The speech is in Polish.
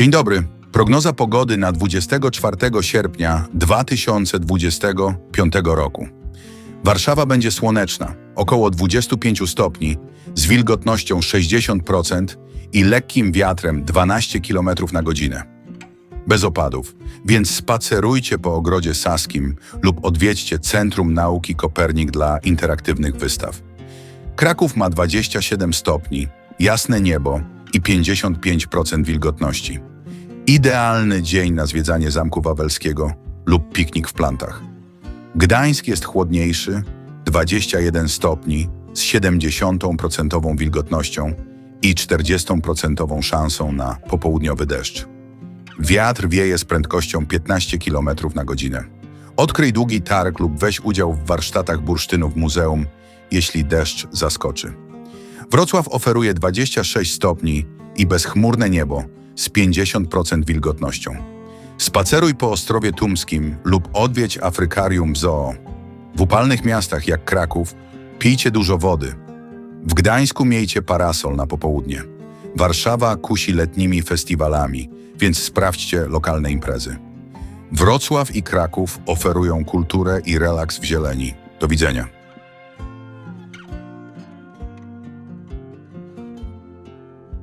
Dzień dobry. Prognoza pogody na 24 sierpnia 2025 roku. Warszawa będzie słoneczna, około 25 stopni, z wilgotnością 60% i lekkim wiatrem 12 km na godzinę. Bez opadów, więc spacerujcie po ogrodzie Saskim lub odwiedźcie Centrum Nauki Kopernik dla interaktywnych wystaw. Kraków ma 27 stopni, jasne niebo i 55% wilgotności. Idealny dzień na zwiedzanie Zamku Wawelskiego lub piknik w plantach. Gdańsk jest chłodniejszy, 21 stopni z 70% wilgotnością i 40% szansą na popołudniowy deszcz. Wiatr wieje z prędkością 15 km na godzinę. Odkryj długi targ lub weź udział w warsztatach bursztynu w muzeum, jeśli deszcz zaskoczy. Wrocław oferuje 26 stopni i bezchmurne niebo z 50% wilgotnością. Spaceruj po Ostrowie Tumskim lub odwiedź Afrykarium Zoo. W upalnych miastach jak Kraków pijcie dużo wody. W Gdańsku miejcie parasol na popołudnie. Warszawa kusi letnimi festiwalami, więc sprawdźcie lokalne imprezy. Wrocław i Kraków oferują kulturę i relaks w zieleni. Do widzenia.